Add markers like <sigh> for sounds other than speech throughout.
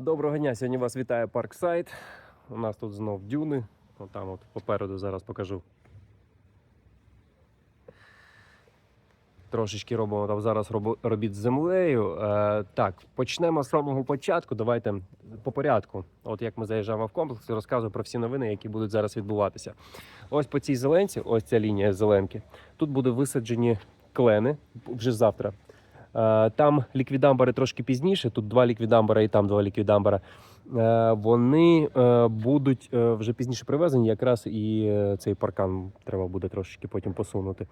Доброго дня! Сьогодні вас вітає Парксайд. У нас тут знов дюни. От там от попереду зараз покажу. Трошечки робимо там зараз робіт з землею. Е, так, почнемо з самого початку. Давайте по порядку. От як ми заїжджаємо в комплекс, розказую про всі новини, які будуть зараз відбуватися. Ось по цій зеленці, ось ця лінія зеленки. Тут будуть висаджені клени вже завтра. Е, Там ліквідамбари трошки пізніше. Тут два ліквідамбара і там два ліквідамбара. Е, Вони е, будуть вже пізніше привезені. Якраз і цей паркан треба буде трошечки потім посунути.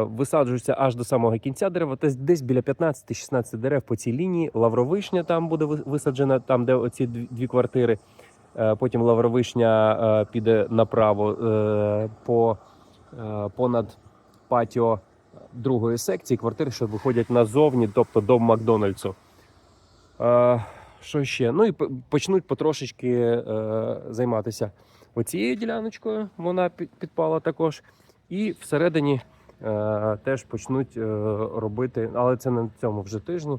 Висаджуються аж до самого кінця дерева. Десь біля 15-16 дерев по цій лінії. Лавровишня там буде висаджена, там де оці дві квартири. Потім лавровишня піде направо по понад патіо другої секції квартири, що виходять назовні, тобто до Макдональдсу. Е, що ще? Ну і почнуть потрошечки е, займатися оцією діляночкою. Вона підпала також. І всередині е, теж почнуть е, робити, але це не на цьому вже тижні.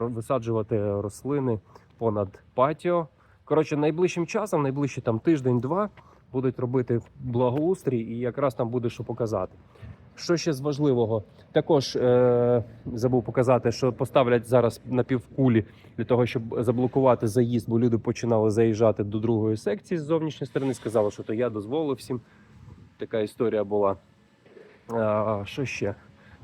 Висаджувати рослини понад патіо. Коротше, найближчим часом, найближчі там тиждень-два, будуть робити благоустрій, і якраз там буде що показати. Що ще з важливого? Також е, забув показати, що поставлять зараз на півкулі для того, щоб заблокувати заїзд, бо люди починали заїжджати до другої секції з зовнішньої сторони. Сказали, що то я дозволив всім. Така історія була. А, що ще?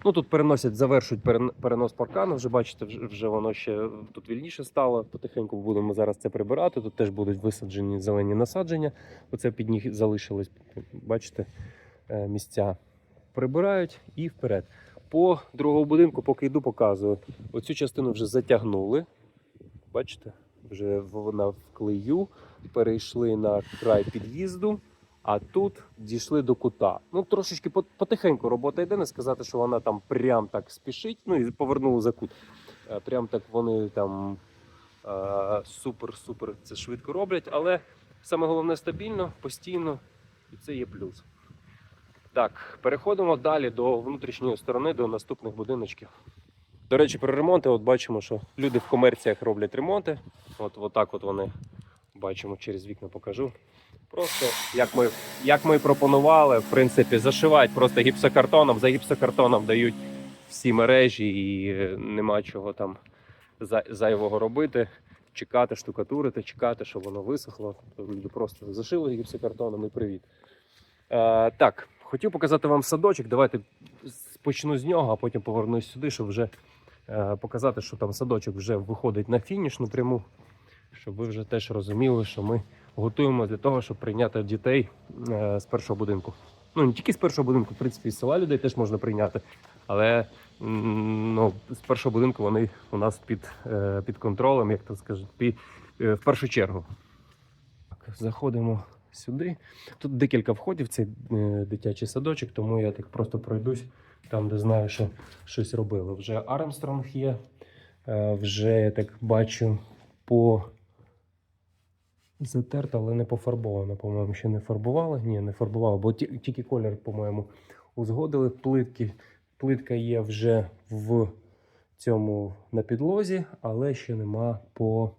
Ну тут переносять, завершують перенос паркану. Вже бачите, вже, воно ще тут вільніше стало. Потихеньку будемо зараз це прибирати. Тут теж будуть висаджені зелені насадження. Оце під них залишилось. Бачите, е, місця прибирають і вперед. По другому будинку, поки йду, показую. Оцю частину вже затягнули. Бачите, вже вона в клею. Перейшли на край під'їзду, а тут дійшли до кута. Ну, трошечки потихеньку робота йде, не сказати, що вона там прям так спішить. Ну і повернули за кут. Е, Прям так вони там супер-супер це швидко роблять, але саме головне стабільно, постійно, і це є плюс. Так, переходимо далі до внутрішньої сторони, до наступних будиночків. До речі, про ремонти, от бачимо, що люди в комерціях роблять ремонти. От, от так от вони бачимо через вікна покажу. Просто як ми, як ми пропонували, в принципі, зашивають просто гіпсокартоном. За гіпсокартоном дають всі мережі і е, нема чого там зайвого робити. Чекати, штукатурити, чекати, щоб воно висохло. Люди просто зашили гіпсокартоном і привіт. Е, так, хотів показати вам садочок. Давайте почну з нього, а потім повернусь сюди, щоб вже е, показати, що там садочок вже виходить на фінішну пряму, щоб ви вже теж розуміли, що ми готуємо для того, щоб прийняти дітей е, з першого будинку. Ну, не тільки з першого будинку, в принципі, з села людей теж можна прийняти. Але ну, з першого будинку вони у нас під, е, під контролем, як то скажуть, під, в першу чергу. Так, заходимо сюди. Тут декілька входів цей е, дитячий садочок, тому я так просто пройдусь там, де знаю, що щось робили. Вже Армстронг є, е, вже я так бачу по затерта, але не пофарбовано. По-моєму, ще не фарбували. Ні, не фарбували, бо тільки колір, по-моєму, узгодили. Плитки. Плитка є вже в цьому на підлозі, але ще нема по,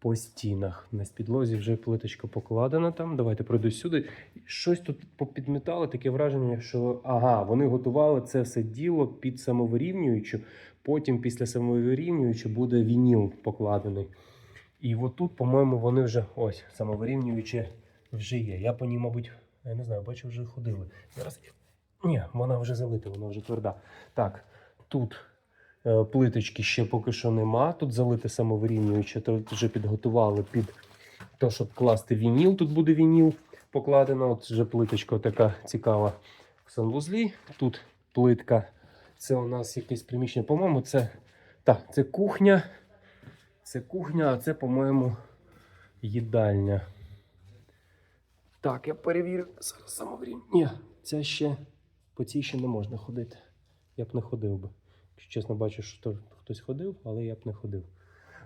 по стінах. На підлозі вже плиточка покладена там. Давайте пройду сюди. Щось тут попідмітали, таке враження, що ага, вони готували це все діло під самовирівнюючу. Потім після самовирівнюючу буде вініл покладений. І отут, по-моєму, вони вже ось самовирівнююче вже є. Я по ній, мабуть, я не знаю, бачу, вже ходили. Зараз. Ні, вона вже залита, вона вже тверда. Так, тут плиточки ще поки що нема. Тут залите самовирівнююче, тут вже підготували під те, щоб класти вініл. Тут буде вініл покладено. От вже плиточка така цікава в санвузлі. Тут плитка. Це у нас якесь приміщення. По-моєму, це так, це кухня. Це кухня, а це, по-моєму, їдальня. Так, я перевірю зараз самоврінь. Ні, ця ще по цій ще не можна ходити. Я б не ходив би. Чесно, бачу, що то хтось ходив, але я б не ходив.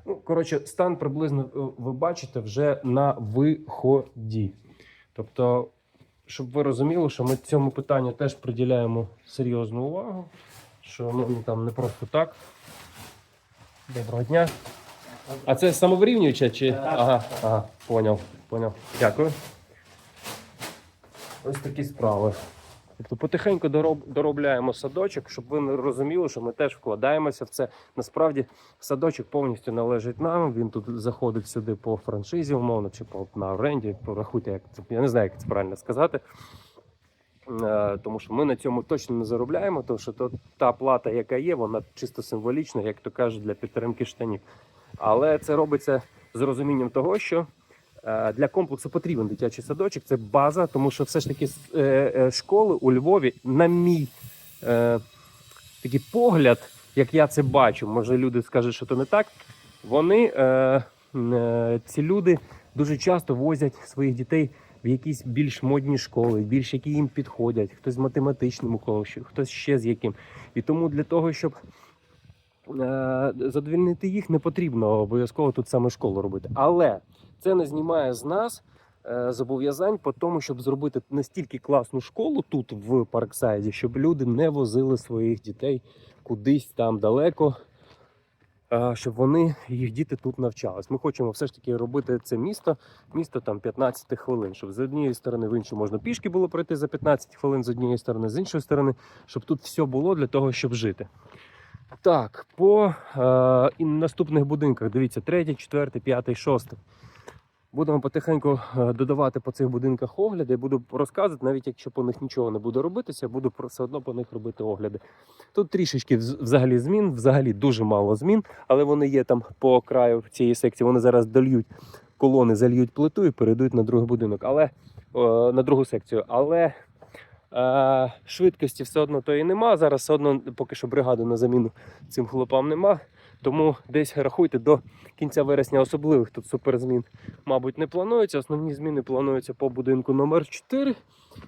Ну, коротше, стан приблизно е, ви бачите вже на виході. Тобто, щоб ви розуміли, що ми цьому питанню теж приділяємо серйозну увагу, що ну, там не просто так. Доброго дня. А це самовирівнююча чи. Ага, ага, поняв, поняв. Дякую. Ось такі справи. Тобто потихеньку дороб, доробляємо садочок, щоб ви розуміли, що ми теж вкладаємося в це. Насправді садочок повністю належить нам. Він тут заходить сюди по франшизі, умовно, чи по на оренді. Порахуйте, як це я не знаю, як це правильно сказати. Е, Тому що ми на цьому точно не заробляємо, тому що то, та плата, яка є, вона чисто символічна, як то кажуть, для підтримки штанів. Але це робиться з розумінням того, що для комплексу потрібен дитячий садочок, це база, тому що все ж таки е, е, школи у Львові, на мій е, такий погляд, як я це бачу, може люди скажуть, що то не так. Вони, е, е, ці люди, дуже часто возять своїх дітей в якісь більш модні школи, більш які їм підходять, хтось з математичним уклоном, хтось ще з яким. І тому для того, щоб е, задовільнити їх, не потрібно обов'язково тут саме школу робити. Але це не знімає з нас е, зобов'язань по тому, щоб зробити настільки класну школу тут в Парксайді, щоб люди не возили своїх дітей кудись там далеко. Щоб вони їх діти тут навчались. Ми хочемо все ж таки робити це місто, місто там 15 хвилин, щоб з однієї сторони в іншу можна пішки було пройти за 15 хвилин, з однієї сторони, з іншої сторони, щоб тут все було для того, щоб жити. Так, по е, і наступних будинках, дивіться, третій, четвертий, п'ятий, шостий. Будемо потихеньку е, додавати по цих будинках огляди. Буду розказувати, навіть якщо по них нічого не буде робитися, буду все одно по них робити огляди. Тут трішечки взагалі змін, взагалі дуже мало змін, але вони є там по краю цієї секції. Вони зараз дольють колони, зальють плиту і перейдуть на другий будинок, але на другу секцію. Але швидкості все одно тої нема. Зараз все одно поки що бригади на заміну цим хлопам нема. Тому десь рахуйте до кінця вересня особливих тут суперзмін, мабуть, не планується. Основні зміни плануються по будинку номер 4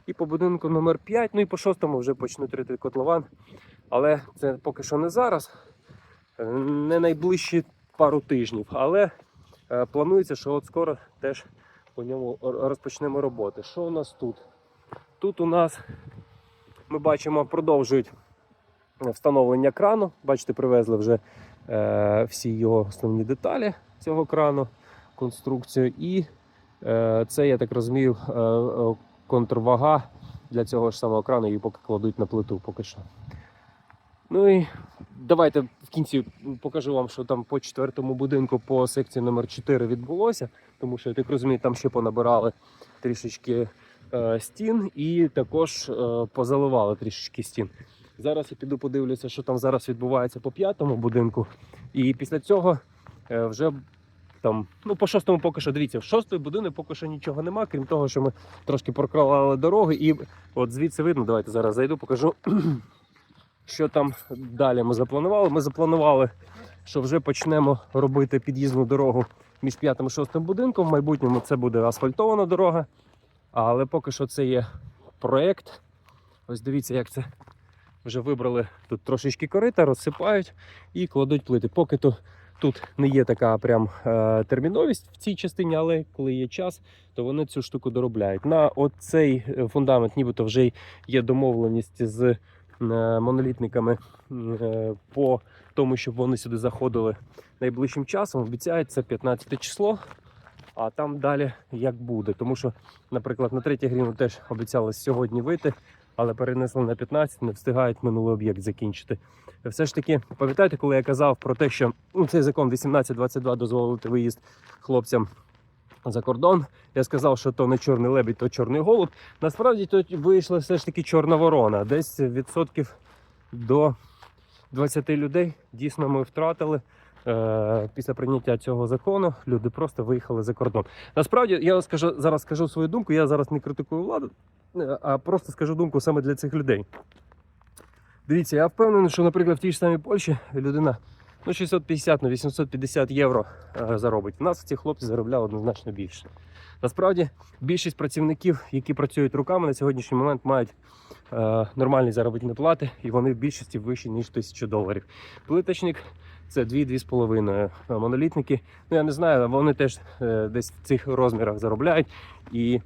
і по будинку номер 5. Ну і по шостому вже почнуть рити котлован. Але це поки що не зараз, е, не найближчі пару тижнів. Але е, планується, що от скоро теж по ньому розпочнемо роботи. Що у нас тут? Тут у нас ми бачимо, продовжують встановлення крану. Бачите, привезли вже е, всі його основні деталі цього крану, конструкцію. І е, це, я так розумію, е, е, контрвага для цього ж самого крану, її поки кладуть на плиту поки що. Ну і давайте в кінці покажу вам, що там по четвертому будинку по секції номер 4 відбулося, тому що я так розумію, там ще понабирали трішечки стін і також е, позаливали трішечки стін. Зараз я піду подивлюся, що там зараз відбувається по п'ятому будинку. І після цього е, вже там, ну по шостому поки що дивіться, в шостий будинок поки що нічого нема, крім того, що ми трошки прокралали дороги, і от звідси видно, давайте зараз зайду, покажу, <clears throat> що там далі ми запланували. Ми запланували, що вже почнемо робити під'їзну дорогу між п'ятим і шостим будинком. В майбутньому це буде асфальтована дорога. Але поки що це є проєкт. Ось дивіться, як це вже вибрали тут трошечки корита, розсипають і кладуть плити. Поки то тут не є така прям е, терміновість в цій частині, але коли є час, то вони цю штуку доробляють. На оцей е, фундамент, нібито вже є домовленість з е, монолітниками по тому, щоб вони сюди заходили найближчим часом. Обіцяють це 15 число. А там далі як буде. Тому що, наприклад, на третій гріну теж обіцяли сьогодні вийти, але перенесли на 15, не встигають минулий об'єкт закінчити. Все ж таки, пам'ятаєте, коли я казав про те, що ну, цей закон 1822 дозволити виїзд хлопцям за кордон. Я сказав, що то не чорний лебідь, то чорний голуб. Насправді то вийшла все ж таки чорна ворона. Десь відсотків до 20 людей дійсно ми втратили. Е, Після прийняття цього закону люди просто виїхали за кордон. Насправді, я скажу зараз скажу свою думку. Я зараз не критикую владу, е, а просто скажу думку саме для цих людей. Дивіться, я впевнений, що, наприклад, в тій ж самій Польщі людина ну, 650 на 850 євро е, заробить. У нас ці хлопці заробляли однозначно більше. Насправді, більшість працівників, які працюють руками на сьогоднішній момент, мають е, нормальні заробітні плати, і вони в більшості вищі, ніж 1000 доларів. Плиточник це 2-2,5. Монолітники, ну я не знаю, вони теж е, десь в цих розмірах заробляють. І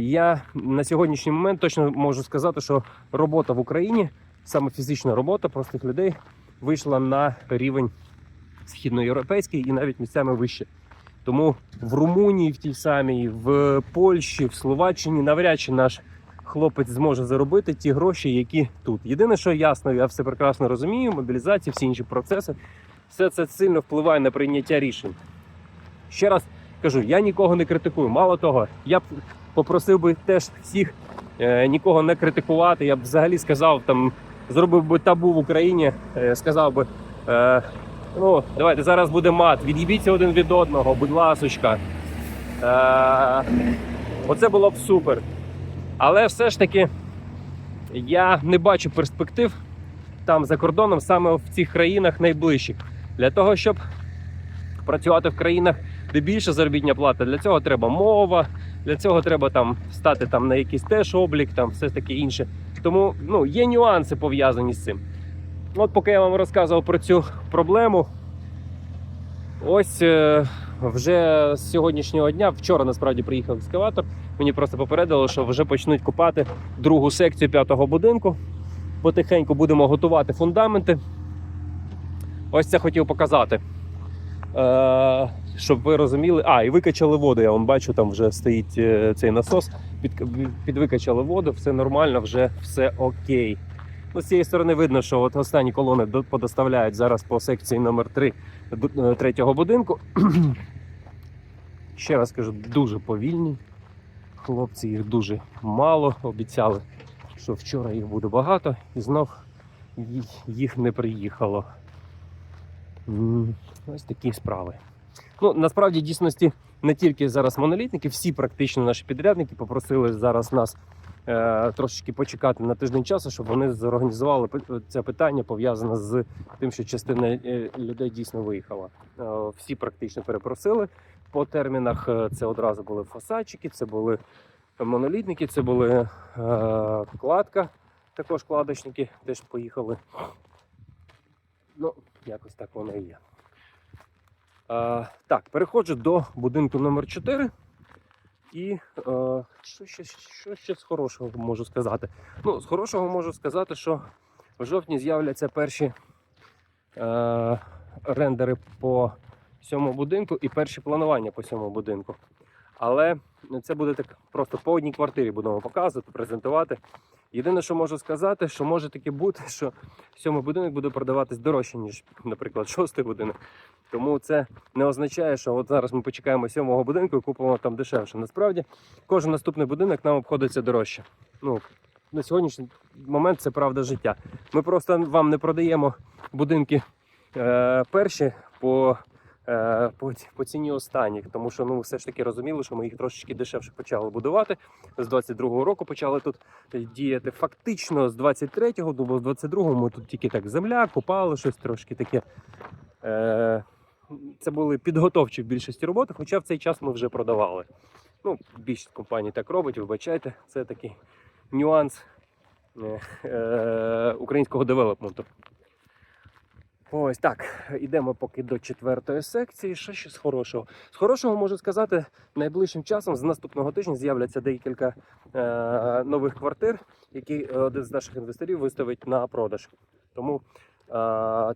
я на сьогоднішній момент точно можу сказати, що робота в Україні, саме фізична робота простих людей, вийшла на рівень східноєвропейський і навіть місцями вище. Тому в Румунії, в тій самій, в Польщі, в Словаччині навряд чи наш хлопець зможе заробити ті гроші, які тут. Єдине, що ясно, я все прекрасно розумію, мобілізація, всі інші процеси, все це сильно впливає на прийняття рішень. Ще раз кажу, я нікого не критикую. Мало того, я б попросив би теж всіх е, нікого не критикувати. Я б взагалі сказав, там зробив би табу в Україні, е, сказав би. Е, Ну, давайте зараз буде мат. Від'їбіться один від одного, будь ласочка. Е, оце було б супер. Але все ж таки я не бачу перспектив там за кордоном, саме в цих країнах найближчих. Для того, щоб працювати в країнах, де більше заробітня плата, для цього треба мова, для цього треба там стати там на якийсь теж облік, там все таке інше. Тому ну, є нюанси пов'язані з цим. От поки я вам розказував про цю проблему, ось е, вже з сьогоднішнього дня, вчора насправді приїхав екскаватор. Мені просто попередили, що вже почнуть купати другу секцію п'ятого будинку. Потихеньку будемо готувати фундаменти. Ось це хотів показати. Е, щоб ви розуміли. А, і викачали воду. Я вам бачу, там вже стоїть е, цей насос. Під, підвикачали воду, все нормально, вже все окей. З цієї сторони видно, що от останні колони подоставляють зараз по секції номер 3 третього будинку. Ще раз кажу, дуже повільні. Хлопці їх дуже мало. Обіцяли, що вчора їх буде багато, і знов їх не приїхало. Ось такі справи. Ну, насправді, дійсності, не тільки зараз монолітники, всі практично наші підрядники попросили зараз нас е, трошечки почекати на тиждень часу, щоб вони зорганізували це питання пов'язане з тим, що частина е, людей дійсно виїхала. Е, всі практично перепросили по термінах. Е, Це одразу були фасадчики, це були монолітники, це були е, кладка, також кладочники теж поїхали. Ну, якось так воно і є. Е, так, переходжу до будинку номер 4. І е, що, ще, що ще з хорошого можу сказати? Ну, з хорошого можу сказати, що в жовтні з'являться перші е, рендери по цьому будинку і перші планування по цьому будинку. Але це буде так просто по одній квартирі будемо показувати, презентувати. Єдине, що можу сказати, що може таки бути, що сьомий будинок буде продаватись дорожче, ніж, наприклад, шостий будинок. Тому це не означає, що от зараз ми почекаємо сьомого будинку і купимо там дешевше. Насправді, кожен наступний будинок нам обходиться дорожче. Ну, на сьогоднішній момент це правда життя. Ми просто вам не продаємо будинки е, перші по, е, по, по ціні останніх, тому що ну, все ж таки розуміли, що ми їх трошечки дешевше почали будувати. З 22-го року почали тут діяти. Фактично з 23-го, ну, бо з 22-го ми тут тільки так земля, копали щось трошки таке. Е, це були підготовчі в більшості роботи, хоча в цей час ми вже продавали. Ну, більшість компаній так робить, вибачайте, це такий нюанс е, е, українського девелопменту. Ось так, ідемо поки до четвертої секції. Що ще з хорошого? З хорошого можу сказати, найближчим часом з наступного тижня з'являться декілька е, нових квартир, які е, один з наших інвесторів виставить на продаж. Тому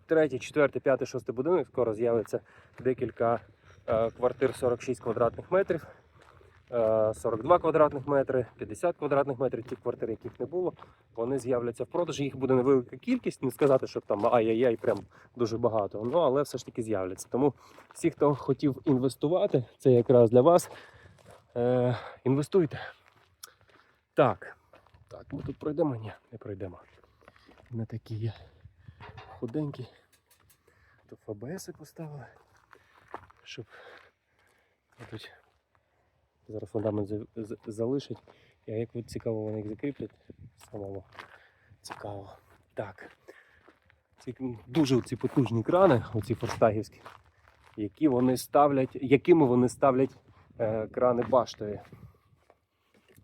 третій, четвертий, п'ятий, шостий будинок скоро з'явиться декілька е, квартир 46 квадратних метрів. е, 42 квадратних метри, 50 квадратних метрів, ті квартири, яких не було, вони з'являться в продажі. Їх буде невелика кількість, не сказати, що там ай-яй-яй, прям дуже багато. Ну але все ж таки з'являться. Тому всі, хто хотів інвестувати, це якраз для вас. Е, інвестуйте. Так. Так, ми тут пройдемо? Ні, не пройдемо. Ми такі є худенькі. Тут ФБС поставили, щоб тут зараз фундамент за- за- залишить. А як цікаво вони їх закріплять самому. Цікаво. Так. Дуже ці потужні крани, оці форстагівські, які вони ставлять, якими вони ставлять е, крани баштові.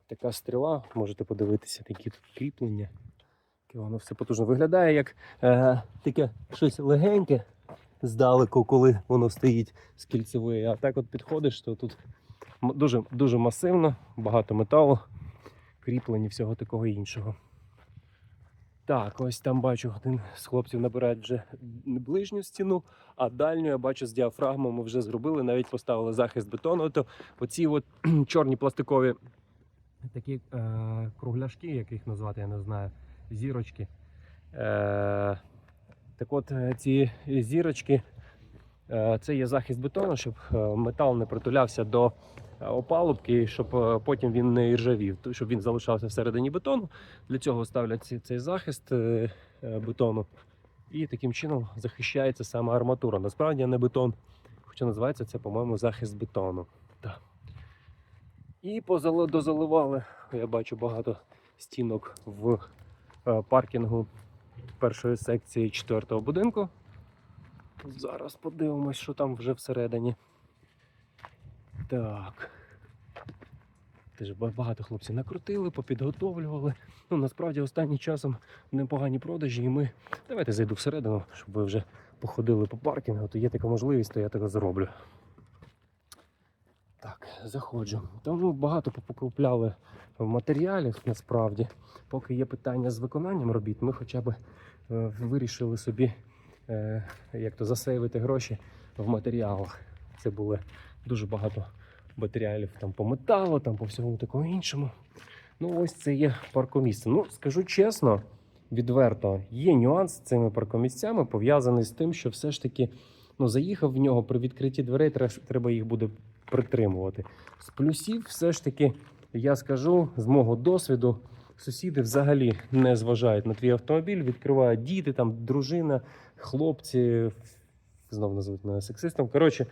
Така стріла, можете подивитися, такі тут кріплення. Воно все потужно виглядає як е, таке щось легеньке здалеку, коли воно стоїть з кільцевої. А так от підходиш, то тут дуже, дуже масивно, багато металу, кріплені, всього такого іншого. Так, ось там бачу, один з хлопців набирає вже ближню стіну, а дальню я бачу з діафрагмою ми вже зробили, навіть поставили захист бетону. То оці от <clears throat> чорні пластикові такі е, кругляшки, як їх назвати, я не знаю, зірочки. Е, так от е, ці зірочки е, це є захист бетону, щоб метал не притулявся до опалубки, щоб потім він не іржавів, щоб він залишався всередині бетону. Для цього ставлять цей захист бетону. І таким чином захищається саме арматура. Насправді не бетон, хоча називається це, по-моєму, захист бетону. Так. І позали- дозаливали, я бачу багато стінок в паркінгу першої секції четвертого будинку. Зараз подивимось, що там вже всередині. Так. Теж ба- багато хлопців накрутили, попідготовлювали. Ну, насправді останнім часом непогані продажі, і ми. Давайте зайду всередину, щоб ви вже походили по паркінгу, то є така можливість, то я так зроблю. Так, заходжу. Тому багато покупляли матеріалів насправді. Поки є питання з виконанням робіт, ми хоча б е, вирішили собі е, як то засейвити гроші в матеріалах. Це було дуже багато матеріалів там по металу, там по всьому такому іншому. Ну, ось це є паркомісце. Ну, скажу чесно, відверто, є нюанс з цими паркомісцями, пов'язаний з тим, що все ж таки ну, заїхав в нього при відкритті дверей, треба їх буде притримувати. З плюсів, все ж таки, я скажу з мого досвіду, сусіди взагалі не зважають на твій автомобіль, відкривають діти, там дружина, хлопці, знову називають мене сексистом. Коротше,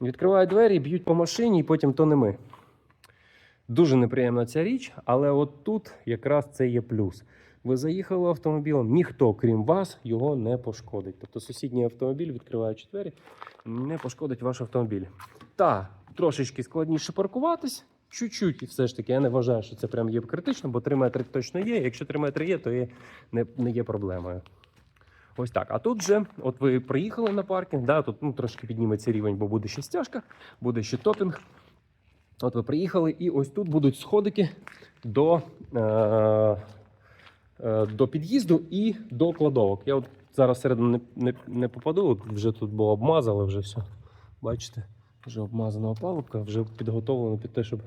відкривають двері, б'ють по машині, і потім то не ми. Дуже неприємна ця річ, але от тут якраз це є плюс. Ви заїхали автомобілем, ніхто, крім вас, його не пошкодить. Тобто сусідній автомобіль, відкриваючи двері, не пошкодить ваш автомобіль. Та трошечки складніше паркуватись, чуть-чуть, і все ж таки, я не вважаю, що це прям є критично, бо 3 метри точно є. Якщо 3 метри є, то є, не, не є проблемою. Ось так. А тут же, от ви приїхали на паркінг, да, тут ну, трошки підніметься рівень, бо буде ще стяжка, буде ще топінг. От ви приїхали, і ось тут будуть сходики до, е, е, до під'їзду і до кладовок. Я от зараз всередину не, не, не попаду, от вже тут було обмазали, вже все. Бачите, вже обмазана опалубка, вже підготовлено під те, щоб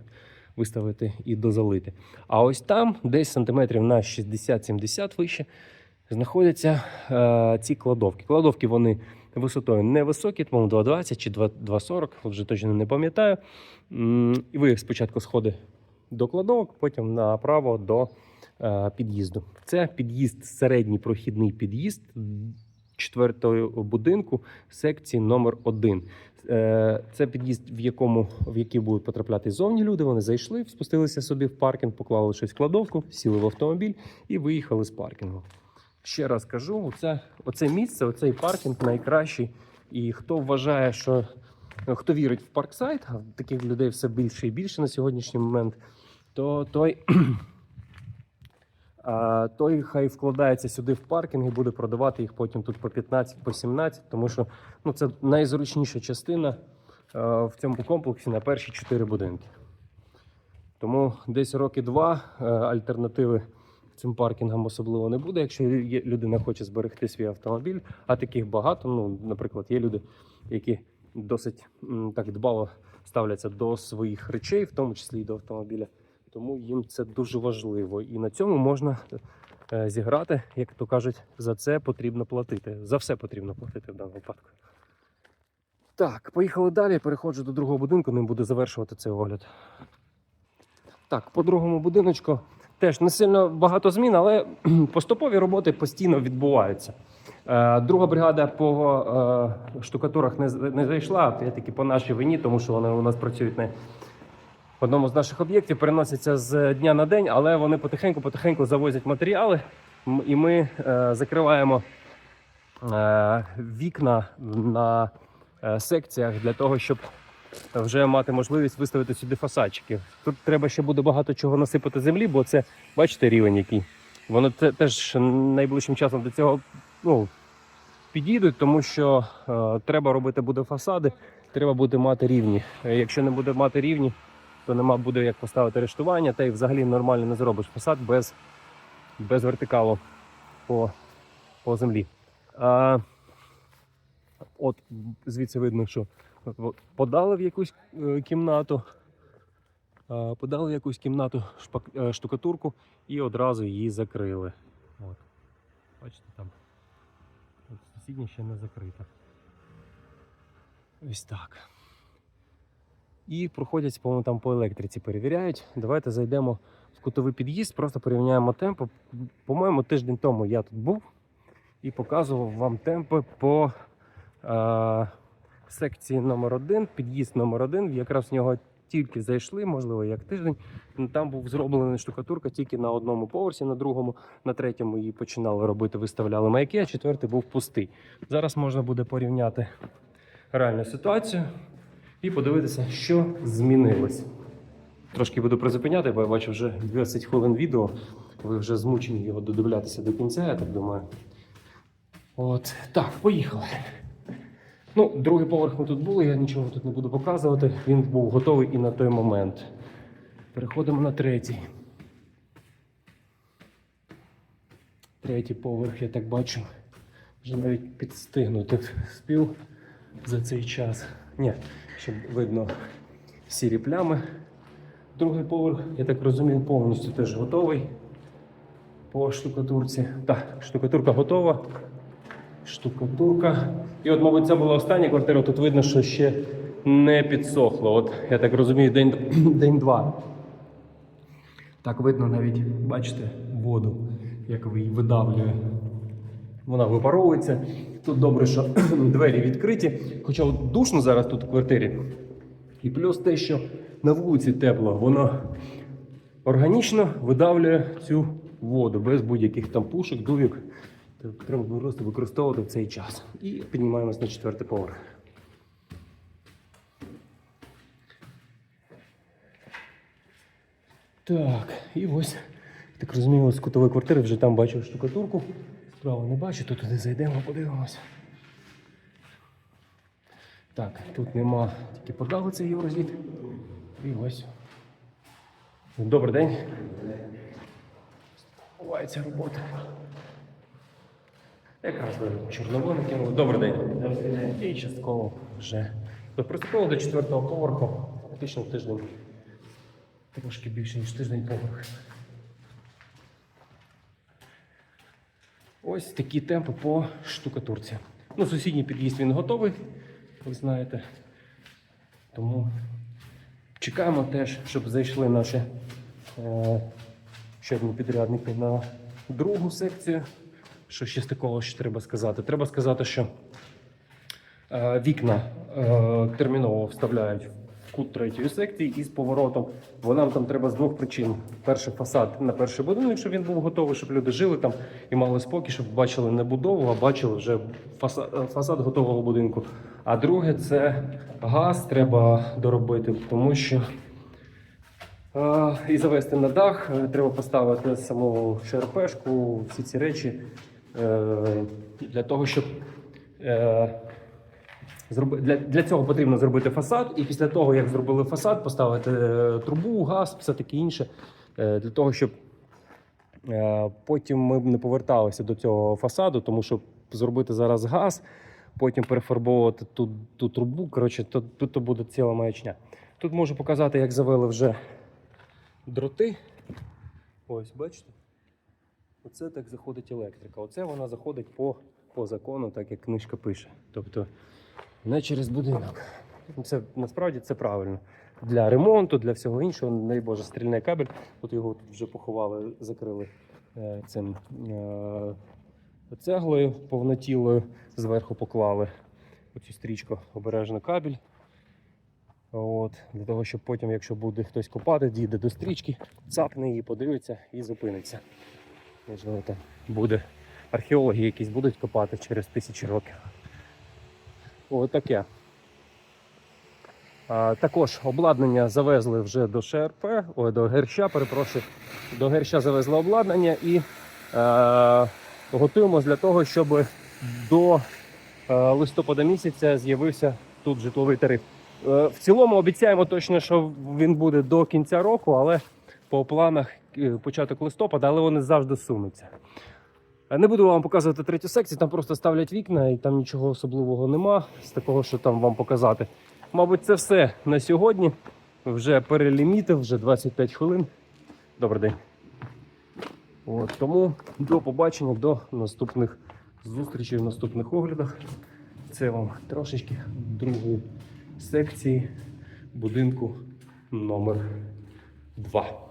виставити і дозалити. А ось там, десь сантиметрів на 60-70 вище, знаходяться е, ці кладовки. Кладовки вони висотою невисокі, тому 2,20 чи 2,40, вже точно не пам'ятаю. І ви спочатку сходи до кладовок, потім направо до е, під'їзду. Це під'їзд, середній прохідний під'їзд четвертого будинку секції номер 1 Е, Це під'їзд, в якому в який будуть потрапляти зовні люди. Вони зайшли, спустилися собі в паркінг, поклали щось в кладовку, сіли в автомобіль і виїхали з паркінгу. Ще раз кажу, оце, оце місце, оцей паркінг найкращий. І хто вважає, що хто вірить в парксайт, а таких людей все більше і більше на сьогоднішній момент, то той, той хай вкладається сюди в паркінг і буде продавати їх потім тут по 15, по 17, тому що ну, це найзручніша частина е, в цьому комплексі на перші чотири будинки. Тому десь роки два е, альтернативи цим паркінгам особливо не буде, якщо людина хоче зберегти свій автомобіль, а таких багато. Ну, наприклад, є люди, які досить так дбало ставляться до своїх речей, в тому числі і до автомобіля. Тому їм це дуже важливо. І на цьому можна е, зіграти, як то кажуть, за це потрібно платити. За все потрібно платити в даному випадку. Так, поїхали далі. Переходжу до другого будинку, ним буду завершувати цей огляд. Так, по другому будиночку теж не сильно багато змін, але <clears throat> поступові роботи постійно відбуваються. Е, Друга бригада по е, штукатурах не, зайшла, опять-таки по нашій вині, тому що вони у нас працюють не одному з наших об'єктів, переносяться з дня на день, але вони потихеньку-потихеньку завозять матеріали, і ми е, закриваємо е, вікна на е, секціях для того, щоб вже мати можливість виставити сюди фасадчики. Тут треба ще буде багато чого насипати землі, бо це, бачите, рівень який. Воно те- теж найближчим часом до цього ну, підійдуть, тому що е, треба робити буде фасади, треба буде мати рівні. Якщо не буде мати рівні, то нема буде як поставити рештування, та й взагалі нормально не зробиш фасад без, без вертикалу по, по землі. А, от звідси видно, що подали в якусь е, кімнату, подали в якусь кімнату е, штукатурку і одразу її закрили. От. Бачите, там сусідня ще не закрита. Ось так. І проходять, по-моєму, там по електриці перевіряють. Давайте зайдемо в кутовий під'їзд, просто порівняємо темпи. По-моєму, тиждень тому я тут був і показував вам темпи по е- секції номер 1 під'їзд номер 1 Якраз в нього тільки зайшли, можливо, як тиждень. Там був зроблена штукатурка тільки на одному поверсі, на другому, на третьому її починали робити, виставляли маяки, а четвертий був пустий. Зараз можна буде порівняти реальну ситуацію і подивитися, що змінилось. Трошки буду призупиняти, бо я бачу вже 20 хвилин відео. Ви вже змучені його додивлятися до кінця, я так думаю. От так, поїхали. Ну, другий поверх ми тут були, я нічого тут не буду показувати. Він був готовий і на той момент. Переходимо на третій. Третій поверх, я так бачу, вже навіть підстигнути спів за цей час. Ні, щоб видно сірі плями. Другий поверх, я так розумію, повністю теж готовий по штукатурці. Так, штукатурка готова. Штукатурка. І от, мабуть, це була остання квартира. Тут видно, що ще не підсохло. От, я так розумію, день, <clears throat> день-два. Так видно навіть, бачите, воду, як її видавлює. Вона випаровується. Тут добре, що <clears throat> двері відкриті. Хоча от душно зараз тут в квартирі. І плюс те, що на вулиці тепло, воно органічно видавлює цю воду без будь-яких там пушок, дувік. Треба просто використовувати в цей час. І піднімаємось на четвертий поверх. Так, і ось, так розумію, з кутової квартири вже там бачив штукатурку. Справа не бачу, то туди зайдемо, подивимося. Так, тут нема тільки подали цей єврозвіт. І ось. Добрий день. Бувається робота. Якраз чорновони кинули. Добрий день. І частково вже. Приступили до четвертого поверху. Фактично тиждень. Трошки більше, ніж тиждень поверх. Ось такі темпи по штукатурці. Ну, сусідній під'їзд він готовий, ви знаєте. Тому чекаємо теж, щоб зайшли наші е, ще одні підрядники на другу секцію. Що ще з такого ще треба сказати? Треба сказати, що е, вікна е, терміново вставляють кут третьої секції із поворотом. Бо нам там треба з двох причин: перший фасад на перший будинок, щоб він був готовий, щоб люди жили там і мали спокій, щоб бачили не будову, а бачили вже фасад, фасад готового будинку. А друге, це газ треба доробити, тому що. Е, І завести на дах, е, треба поставити саму ШРПшку, всі ці речі е, для того, щоб е, для, для цього потрібно зробити фасад, і після того, як зробили фасад, поставити е, трубу, газ, все таке інше, е, для того, щоб е, потім ми не поверталися до цього фасаду, тому що зробити зараз газ, потім перефарбовувати ту, ту трубу. Коротше, то, тут то буде ціла маячня. Тут можу показати, як завели вже дроти. Ось, бачите? Оце так заходить електрика. Оце вона заходить по, по закону, так як книжка пише. Тобто не через будинок. Це насправді це правильно. Для ремонту, для всього іншого, не Боже, стрільний кабель. От його тут вже поховали, закрили е, цим е, цеглою повнотілою, зверху поклали оцю стрічку обережно кабель. От, для того, щоб потім, якщо буде хтось копати, дійде до стрічки, цапне її, подивиться і зупиниться. Можливо, там буде археологи якісь будуть копати через тисячі років. Ось таке. А, також обладнання завезли вже до ШРП, ой, до Герща, перепрошую. До Герща завезли обладнання і е, готуємось для того, щоб до е, листопада місяця з'явився тут житловий тариф. Е, В цілому обіцяємо точно, що він буде до кінця року, але по планах е, початок листопада, але вони завжди сунуться. Е, Не буду вам показувати третю секцію, там просто ставлять вікна і там нічого особливого нема з такого, що там вам показати. Мабуть, це все на сьогодні. Вже перелімітив, вже 25 хвилин. Добрий день. От, тому до побачення, до наступних зустрічей в наступних оглядах. Це вам трошечки другої секції будинку номер 2.